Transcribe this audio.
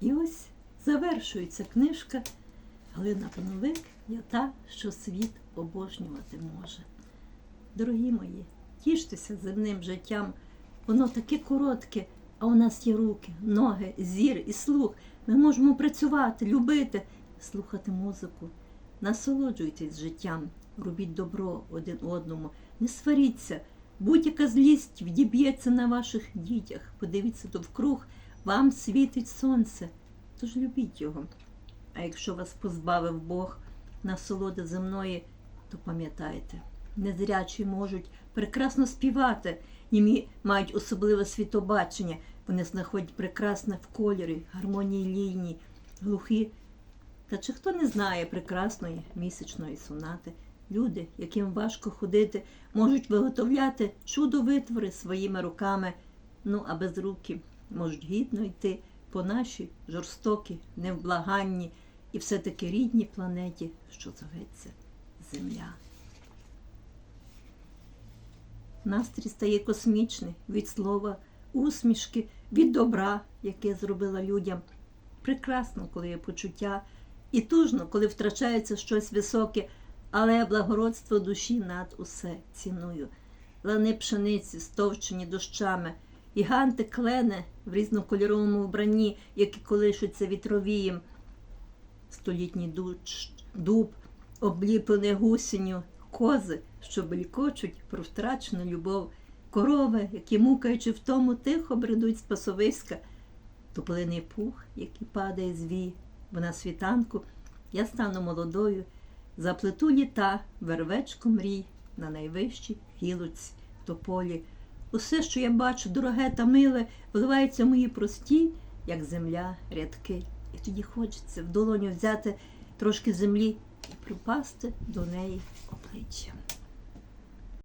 І ось завершується книжка Галина Пановик Я та, що світ обожнювати може. Дорогі мої, тіштеся земним життям. Воно таке коротке, а у нас є руки, ноги, зір і слух. Ми можемо працювати, любити, слухати музику. Насолоджуйтесь життям, робіть добро один одному, не сваріться. Будь-яка злість відіб'ється на ваших дітях. Подивіться довкруг, вам світить сонце, тож любіть його. А якщо вас позбавив Бог насолоди земної, то пам'ятайте, незрячі можуть прекрасно співати, німі мають особливе світобачення, вони знаходять прекрасне в кольорі, гармонії ліній, глухі. Та чи хто не знає прекрасної місячної сонати? Люди, яким важко ходити, можуть виготовляти чудо-витвори своїми руками, ну а без руки можуть гідно йти по нашій жорстокій, невблаганні і все-таки рідній планеті, що зоветься Земля. Настрій стає космічний від слова, усмішки, від добра, яке зробила людям. Прекрасно, коли є почуття, і тужно, коли втрачається щось високе, але благородство душі над усе ціную. Лани пшениці, стовчені дощами, гіганти клени в різнокольоровому вбранні, які колишуться вітровієм. Столітній дуб, обліплений гусінню, кози, що белькочуть про втрачену любов, корови, які мукаючи в тому, тихо бредуть з пасовиська, тополиний пух, який падає з вій, бо на світанку я стану молодою, заплету літа, вервечку мрій на найвищій гілоці тополі. Усе, що я бачу, дороге та миле, вливається в мої прості, як земля, рядки. І тоді хочеться в долоню взяти трошки землі і припасти до неї обличчям.